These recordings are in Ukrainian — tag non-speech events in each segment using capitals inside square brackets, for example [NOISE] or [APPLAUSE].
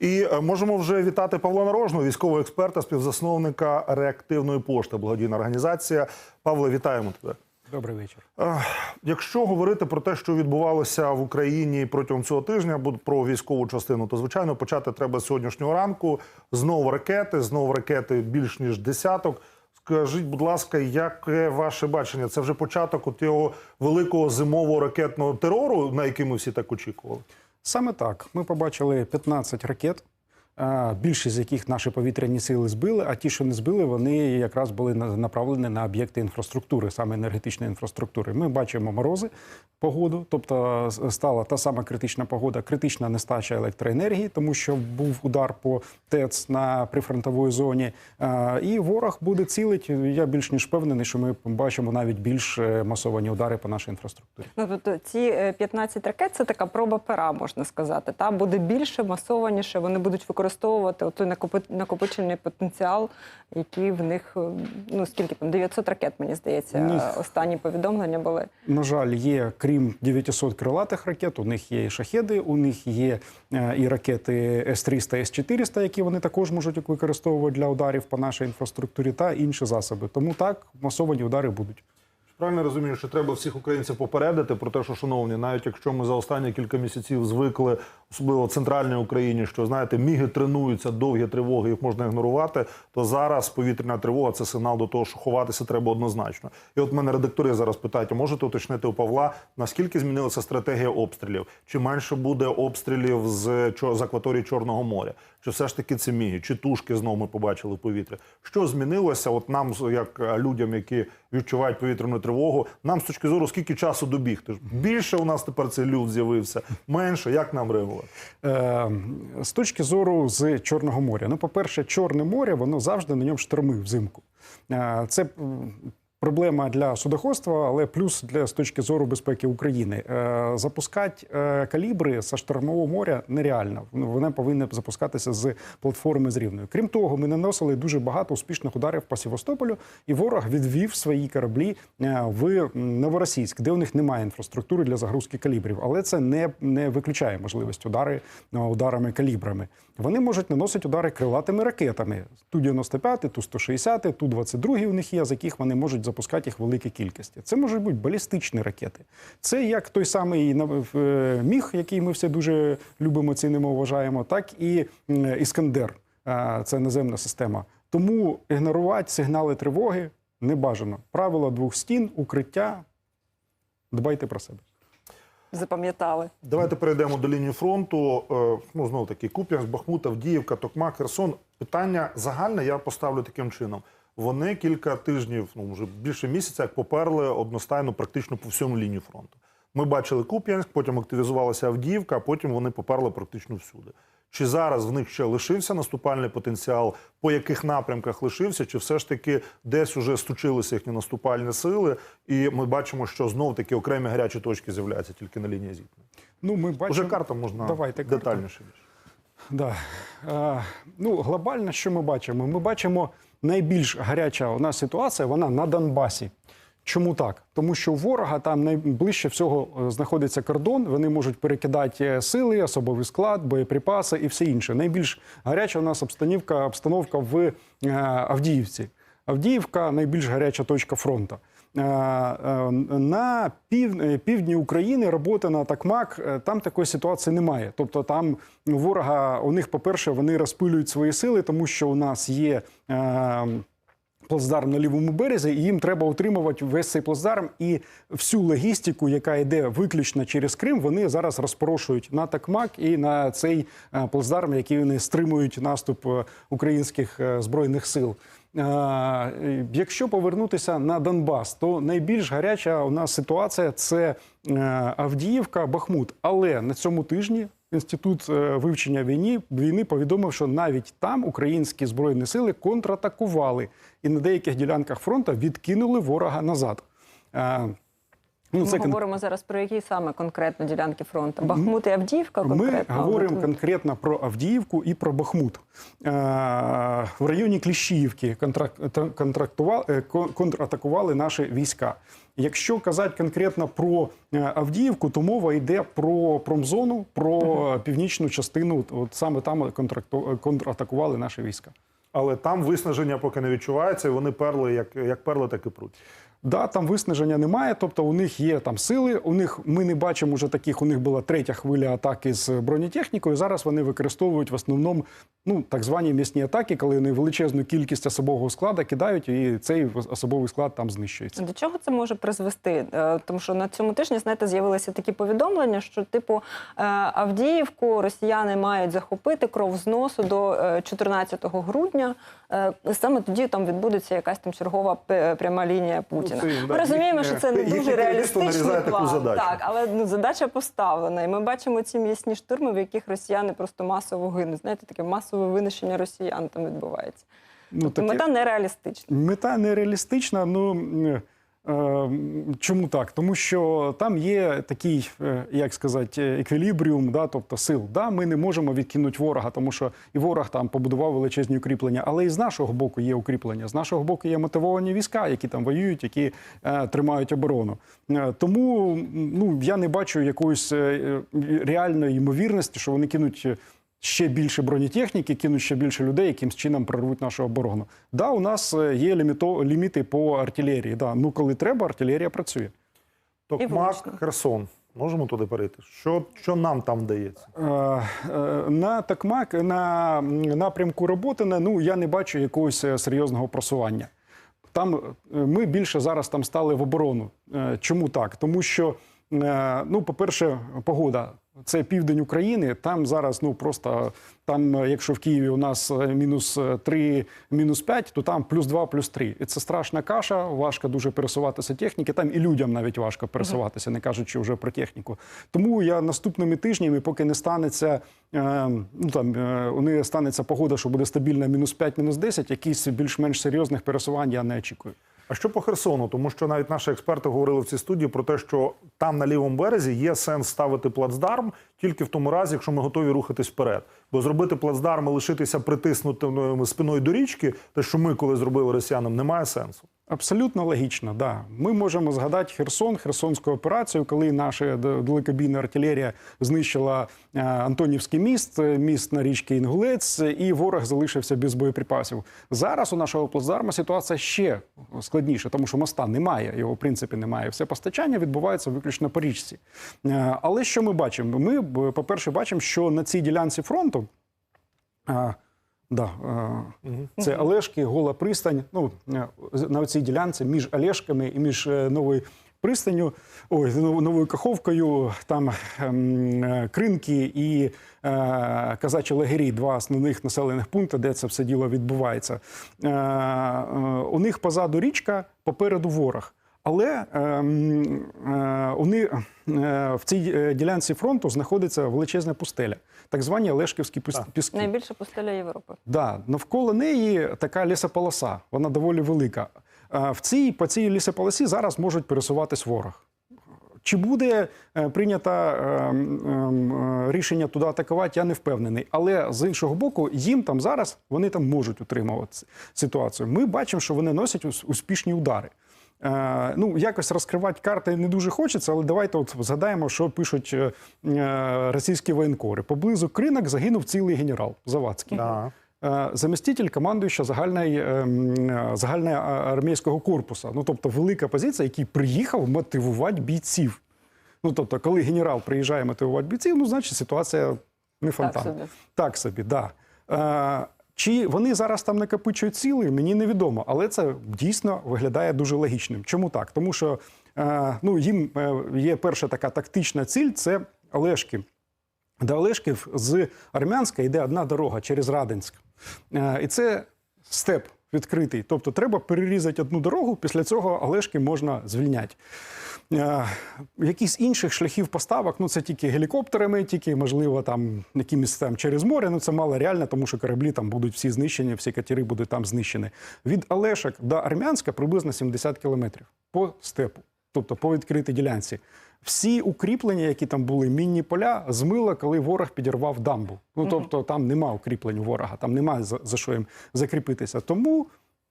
І е, можемо вже вітати Павла Нарожного, військового експерта, співзасновника реактивної пошти, благодійна організація. Павло, вітаємо тебе. Добрий вечір. Е, Якщо говорити про те, що відбувалося в Україні протягом цього тижня, про військову частину, то звичайно почати треба з сьогоднішнього ранку. Знову ракети, знову ракети більш ніж десяток. Скажіть, будь ласка, яке ваше бачення? Це вже початок от його великого зимового ракетного терору, на який ми всі так очікували? Саме так. Ми побачили 15 ракет, більшість з яких наші повітряні сили збили, а ті, що не збили, вони якраз були на- направлені на об'єкти інфраструктури, саме енергетичної інфраструктури. Ми бачимо морози, погоду, тобто стала та сама критична погода, критична нестача електроенергії, тому що був удар по ТЕЦ на прифронтовій зоні. І ворог буде цілити. Я більш ніж впевнений, що ми бачимо навіть більш е, масовані удари по нашій інфраструктурі. Ну, тобто ці е, 15 ракет це така проба пера, можна сказати. Та буде більше, масованіше. Вони будуть використовувати той накопичений потенціал, який в них е, ну скільки там 900 ракет, мені здається, Ні. е, останні повідомлення були. На жаль, є крім 900 крилатих ракет, у них є і шахеди, у них є е, і ракети С-300, С-400, які вони також можуть використовувати для ударів по нашій інфраструктурі, та інші засоби. Тому так масовані удари будуть. Правильно розумію, що треба всіх українців попередити про те, що шановні, навіть якщо ми за останні кілька місяців звикли, особливо в центральній Україні, що знаєте, міги тренуються, довгі тривоги, їх можна ігнорувати. То зараз повітряна тривога це сигнал до того, що ховатися треба однозначно. І от мене редактори зараз питають: а можете уточнити у Павла, наскільки змінилася стратегія обстрілів? Чи менше буде обстрілів з з акваторії Чорного моря? Чи все ж таки це міги? Чи тушки знову ми побачили в повітрі? Що змінилося? От нам, як е, людям, які відчувають повітряну тривогу, нам з точки зору, скільки часу добігти? Більше у нас тепер цей люд з'явився, менше. Як нам реагувати? Е, з точки зору з Чорного моря. Ну, по-перше, Чорне море, воно завжди на ньому шторми взимку. Е, це проблема для судоходства, але плюс для з точки зору безпеки України. Е, запускати е, калібри з штормового моря нереально. Ну, Вони повинні запускатися з платформи з рівною. Крім того, ми наносили дуже багато успішних ударів по Севастополю, і ворог відвів свої кораблі е, в Новоросійськ, де у них немає інфраструктури для загрузки калібрів. Але це не, не виключає можливість удари ударами калібрами. Вони можуть наносити удари крилатими ракетами. Ту-95, Ту-160, Ту-22 у них є, з яких вони можуть запускати їх в великій кількості. Це можуть бути балістичні ракети. Це як той самий е, міг, який ми всі дуже любимо, цінимо, вважаємо, так і Іскандер. Е, Це наземна система. Тому ігнорувати сигнали тривоги не бажано. Правило двох стін, укриття. Дбайте про себе. Запам'ятали. Давайте перейдемо до лінії фронту. Е, Ну знову таки Куп'янськ, Бахмут, Авдіївка, Токмак, Херсон. Питання загальне я поставлю таким чином. Вони кілька тижнів, ну вже більше місяця, як поперли одностайно практично по всьому лінії фронту. Ми бачили Куп'янськ, потім активізувалася Авдіївка, а потім вони поперли практично всюди. Чи зараз в них ще лишився наступальний потенціал, по яких напрямках лишився, чи все ж таки десь уже стучилися їхні наступальні сили, і ми бачимо, що знов таки окремі гарячі точки з'являються тільки на лінії зіткнення. Ну, ми бачимо... Уже карта можна Давайте детальніше. більше. Да. Е, ну, глобально, що ми бачимо? Ми бачимо найбільш гаряча у нас ситуація, вона на Донбасі. Чому так? Тому що у ворога там найближче всього е, знаходиться кордон. Вони можуть перекидати е, сили, особовий склад, боєприпаси і все інше. Найбільш гаряча у нас обстановка, обстановка в е, Авдіївці. Авдіївка найбільш гаряча точка фронту. Е, е, На пів, е, півдні України робота на Такмак, там такої ситуації немає. Тобто там ворога, у них, по-перше, вони розпилюють свої сили, тому що у нас є. Плацдарм на лівому березі, і їм треба утримувати весь цей плацдарм і всю логістику, яка йде виключно через Крим, вони зараз розпорошують на Такмак і на цей плацдарм, який вони стримують наступ українських збройних сил. Е, Якщо повернутися на Донбас, то найбільш гаряча у нас ситуація це е, Авдіївка, Бахмут. Але на цьому тижні інститут е, вивчення війни війни повідомив, що навіть там українські збройні сили контратакували і на деяких ділянках фронту відкинули ворога назад. Ну, Ми кон- говоримо зараз про які саме конкретно ділянки фронту? Бахмут і Авдіївка Ми говоримо конкретно про Авдіївку і про Бахмут. Е, В районі Кліщіївки е, контратакували наші війська. Якщо казати конкретно про е, Авдіївку, то мова йде про промзону, про північну частину. От саме там контракту- контратакували наші війська. Але там виснаження поки не відчувається, і вони перли, як, як перли, так і пруть. Да, там виснаження немає, тобто у них є там сили. У них ми не бачимо вже таких. У них була третя хвиля атаки з бронетехнікою. Зараз вони використовують в основному ну так звані м'ясні атаки, коли вони величезну кількість особового складу кидають, і цей особовий склад там знищується. До чого це може призвести? Е, Тому що на цьому тижні, знаєте, з'явилися такі повідомлення, що типу е, Авдіївку росіяни мають захопити кров з носу до е, 14 грудня. Е, Саме тоді там відбудеться якась там чергова пряма лінія Путіна. Да, Ми розуміємо, що це не дуже реалістичний план. Так, але ну задача поставлена. І ми бачимо ці м'ясні штурми, в яких росіяни просто масово гинуть. Знаєте, таке масове винищення росіян там відбувається. Ну, Тобто таке- мета нереалістична. Мета нереалістична. Ну чому так? Тому що там є такий, е, як сказати, еквілібріум, да, тобто сил. Да, ми не можемо відкинути ворога, тому що і ворог там побудував величезні укріплення. Але і з нашого боку є укріплення. З нашого боку є мотивовані війська, які там воюють, які е, тримають оборону. Е, тому ну я не бачу якоїсь е, е, реальної ймовірності, що вони кинуть. Ще більше бронетехніки, кинуть ще більше людей, якимсь чином прорвуть нашу оборону. Да, у нас е, є ліміто, ліміти по артилерії. Да. Ну, коли треба, артилерія працює. Токмак. Херсон. Можемо туди перейти? Що, що нам там вдається? Е, е, На Токмак, на напрямку роботи, ну я не бачу якогось серйозного просування. Там ми більше зараз там стали в оборону. Е, Чому так? Тому що, ну, по-перше, погода. Це південь України. Там зараз ну просто там, е, якщо в Києві у нас е, мінус 3, мінус 5, то там плюс 2, плюс 3. І це страшна каша, важко дуже пересуватися техніки. Там і людям навіть важко пересуватися, не кажучи вже про техніку. Тому я наступними тижнями, поки не станеться, е, ну там е, неї станеться погода, що буде стабільна мінус 5, мінус 10, якісь більш-менш серйозних пересувань я не очікую. А що по Херсону? Тому що навіть наші експерти говорили в цій студії про те, що там на лівому березі є сенс ставити плацдарм тільки в тому разі, якщо ми готові рухатись вперед. Бо зробити плацдарм і лишитися притиснутими спиною до річки, те, що ми коли зробили росіянам, немає сенсу. Абсолютно логічно, да. Ми можемо згадати Херсон, Херсонську операцію, коли наша далекобійна артилерія знищила е, Антонівський міст, е, міст на річці Інгулець, і ворог залишився без боєприпасів. Зараз у нашого плацдарма ситуація ще складніша, тому що моста немає, його в принципі немає. Все постачання відбувається виключно по річці. Е, Але що ми бачимо? Ми, по-перше, бачимо, що на цій ділянці фронту. Да, е, це Олешки, Гола пристань. Ну, е, на цій ділянці між Олешками і між е, новою пристанню, ой, нов- новою Каховкою, там ем, Кринки і е, Казачі лагері, два основних населених пункти, де це все діло відбувається. Е, е, у них позаду річка, попереду ворог. Але ем, е, вони, е, в цій е, ділянці фронту знаходиться величезна пустеля, так звані Олешківські піски. Найбільша пустеля Європи. Да, навколо неї така лісополоса, вона доволі велика. А В цій, по цій лісополосі зараз можуть пересуватись ворог. Чи буде е, прийнято ем, ем, е, рішення туди атакувати, я не впевнений. Але з іншого боку, їм там зараз вони там можуть утримувати ситуацію. Ми бачимо, що вони носять ус- успішні удари. Е, ну, якось розкривати карти не дуже хочеться, але давайте от згадаємо, що пишуть е, е, російські воєнкори. Поблизу кринок загинув цілий генерал Завадський. Да. Заміститель командуюча загальної, е, армійського корпусу. Ну, тобто велика позиція, який приїхав мотивувати бійців. Ну, тобто, коли генерал приїжджає мотивувати бійців, ну, значить ситуація не фонтан. собі. Так собі, да. Чи вони зараз там накопичують сили, мені невідомо, але це дійсно виглядає дуже логічним. Чому так? Тому що е, ну, їм е, є перша така тактична ціль це Олешки. До Олешків з Армянська йде одна дорога через Радинськ. Е, І це степ відкритий. Тобто треба перерізати одну дорогу, після цього Олешки можна звільняти. Е, Якісь інших шляхів поставок, ну це тільки гелікоптерами, тільки, можливо, там якимось там через море. Ну це мало реально, тому що кораблі там будуть всі знищені, всі катери будуть там знищені. Від Олешок до Армянська приблизно 70 кілометрів по степу. тобто по відкритій ділянці. Всі укріплення, які там були, мінні поля, змила, коли ворог підірвав дамбу. Ну тобто там нема укріплень ворога, там немає за, за що їм закріпитися. Тому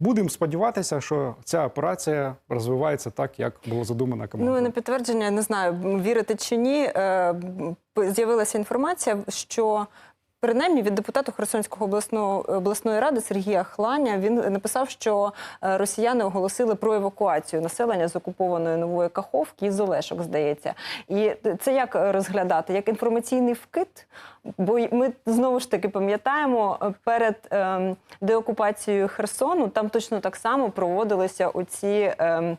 будемо сподіватися, що ця операція розвивається так, як було задумано Ну командою. і на підтвердження, не знаю, вірити чи ні. е, З'явилася інформація, що принаймні від депутата Херсонського обласного обласної ради Сергія Хланя він написав, що е, росіяни оголосили про евакуацію населення з окупованої нової Каховки і з Олешок, здається. І це як розглядати? Як інформаційний вкид? Бо ми знову ж таки пам'ятаємо е, перед ем, деокупацією Херсону там точно так само проводилися оці. ем,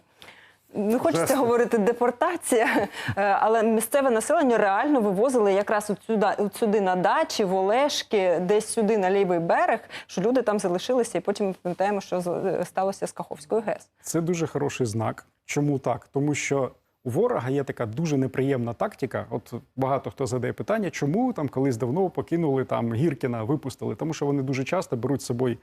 не хочеться Жести. говорити депортація, [LAUGHS] е, але місцеве населення реально вивозили якраз от сюди, от сюди на дачі, в Олешки, десь сюди на лівий берег, що люди там залишилися, і потім ми пам'ятаємо, що е, сталося з Каховською ГЕС. Це дуже хороший знак. Чому так? Тому що у ворога є така дуже неприємна тактика. От багато хто задає питання, чому там колись давно покинули там Гіркіна, випустили. Тому що вони дуже часто беруть з собою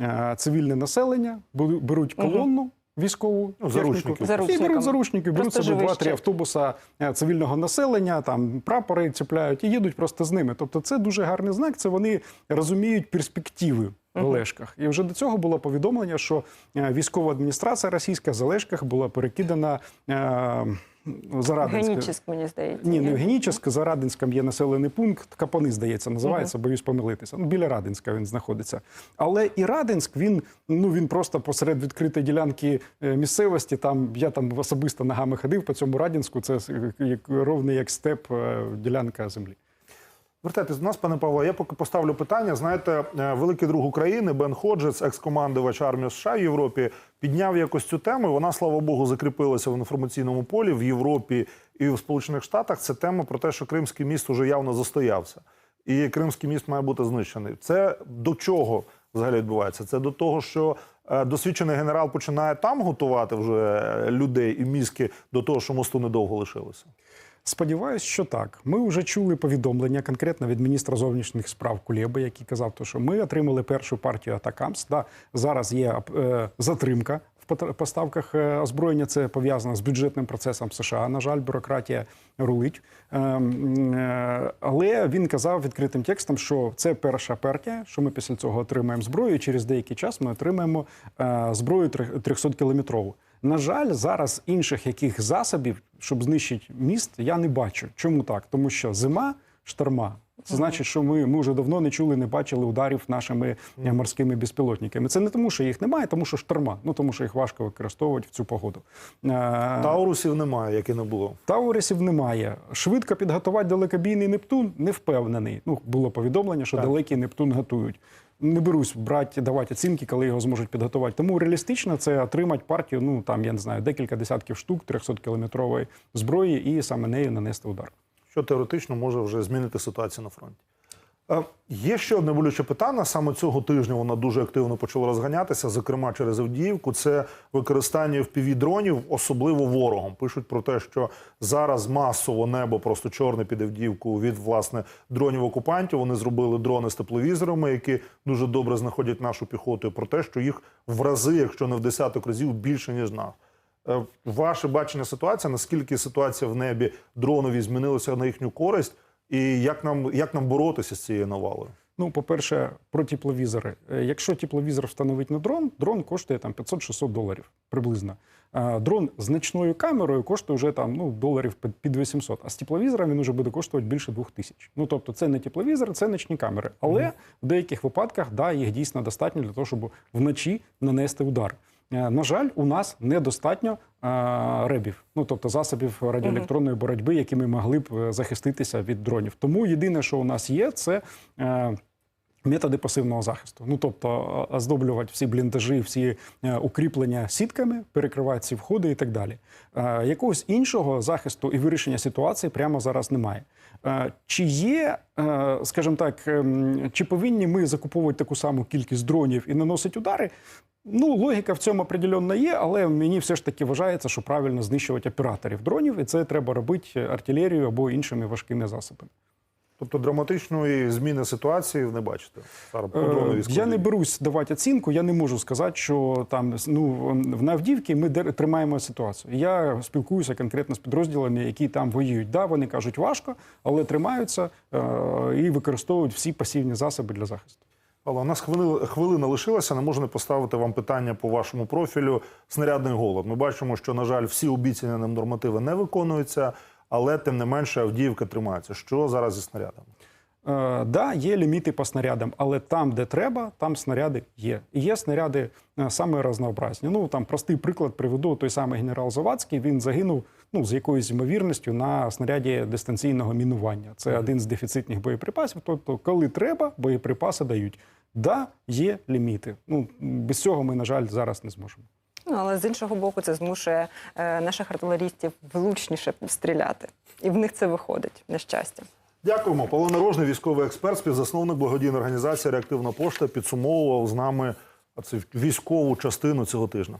е, цивільне населення, беруть колонну. Військову Ну, заручників. заручників. і беруть заручників, беруть Просто собі два-три автобуса е, цивільного населення, там прапори ціпляють і їдуть просто з ними. Тобто, це дуже гарний знак. Це вони розуміють перспективи в Олешках. І вже до цього було повідомлення, що е, військова адміністрація російська з Олешках була перекидана е, за Радинське. Мені здається. Ні, не в Генічеськ, за Радинськом є населений пункт, Капани, здається, називається, боюсь помилитися. Ну, біля Радинська він знаходиться. Але і Радинськ, він, ну, він просто посеред відкритої ділянки е, місцевості, там, я там особисто ногами ходив по цьому Радинську, це як, ровний як степ е, ділянка землі. Вертайтесь до нас, пане Павло. Я поки поставлю питання. Знаєте, е, великий друг України Бен Ходжес, екс-командувач армії США в Європі, підняв якось цю тему. Вона, слава Богу, закріпилася в інформаційному полі в Європі і в Сполучених Штатах. Це тема про те, що Кримський міст уже явно застоявся, і Кримський міст має бути знищений. Це до чого взагалі відбувається? Це до того, що е, досвідчений генерал починає там готувати вже е, людей і мізки до того, що мосту недовго лишилося. Сподіваюсь, що так. Ми вже чули повідомлення конкретно від міністра зовнішніх справ Кулєби, який казав, що ми отримали першу партію Атакамс. Да, зараз є е, затримка в поставках е, озброєння. Це пов'язано з бюджетним процесом США. На жаль, бюрократія рулить. Е, е, але він казав відкритим текстом, що це перша партія, що ми після цього отримаємо зброю. і Через деякий час ми отримаємо е, зброю 300 кілометрову. На жаль, зараз інших яких засобів, щоб знищити міст, я не бачу. Чому так? Тому що зима, шторма. Це значить, що ми, ми вже давно не чули, не бачили ударів нашими е, морськими безпілотниками. Це не тому, що їх немає, тому що шторма. Ну тому що їх важко використовувати в цю погоду. Е, Таурусів немає, як і не було. Таурисів немає. Швидко підготувати далекобійний Нептун не впевнений. Ну було повідомлення, що Так. далекий Нептун готують. Не берусь брати, давати оцінки, коли його зможуть підготувати. Тому реалістично це отримати партію. Ну там я не знаю, декілька десятків штук 300 кілометрової зброї, і саме нею нанести удар. що теоретично може вже змінити ситуацію на фронті. Е, Є ще одне болюче питання. Саме цього тижня воно дуже активно почало розганятися, зокрема через Авдіївку. Це використання впівдронів, особливо ворогом. Пишуть про те, що зараз масово небо просто чорне під Авдіївку від власне дронів окупантів. Вони зробили дрони з тепловізорами, які дуже добре знаходять нашу піхоту. Про те, що їх в рази, якщо не в десяток разів, більше ніж нас. Е, Ваше бачення ситуації, наскільки ситуація в небі дронові змінилася на їхню користь, і як нам, як нам боротися з цією навалою? Ну, по-перше, про тепловізори. Е, Якщо тепловізор встановить на дрон, дрон коштує там 500-600 доларів приблизно. А дрон з ночною камерою коштує вже там ну доларів під- під 800, а з тепловізором він вже буде коштувати більше 2000. Ну тобто, це не тепловізор, це ночні камери. Але в деяких випадках да, їх дійсно достатньо для того, щоб вночі нанести удар. Е, На жаль, у нас недостатньо е, ребів, ну тобто засобів радіоелектронної боротьби, якими могли б е, захиститися від дронів. Тому єдине, що у нас є, це е, методи пасивного захисту. Ну тобто оздоблювати всі бліндажі, всі е, укріплення сітками, перекривати ці входи і так далі. Якогось іншого захисту і вирішення ситуації прямо зараз немає. Чи є, скажімо так, ем, чи повинні ми закуповувати таку саму кількість дронів і наносити удари? Ну, логіка в цьому определенно є, але мені все ж таки вважається, що правильно знищувати операторів дронів, і це треба робити артилерією або іншими важкими засобами. Тобто драматичної зміни ситуації не бачите. Е. Я не берусь давати оцінку. Я не можу сказати, що там ну в Навдівці ми тримаємо ситуацію. Я спілкуюся конкретно з підрозділами, які там воюють. Да, вони кажуть важко, але тримаються е, і використовують всі пасивні засоби для захисту. Павло, у нас хвилина, хвилина лишилася. Не можу не поставити вам питання по вашому профілю. Снарядний голод. Ми бачимо, що на жаль, всі обіцяні нам нормативи не виконуються, але тим не менше Авдіївка тримається. Що зараз зі снарядами? Е, да, є ліміти по снарядам, але там, де треба, там снаряди є. І є снаряди е, саме разнообразні. Ну там простий приклад приведу той самий генерал Завадський. Він загинув ну з якоюсь ймовірністю на снаряді дистанційного мінування. Це один з дефіцитних боєприпасів. Тобто, коли треба, боєприпаси дають. Да, є ліміти. Ну без цього ми, на жаль, зараз не зможемо. Ну, але з іншого боку, це змушує е, наших артилерістів влучніше стріляти. І в них це виходить, на щастя. Дякуємо. Павло Нарожний, військовий експерт, співзасновник благодійної організації Реактивна пошта, підсумовував з нами цю військову частину цього тижня.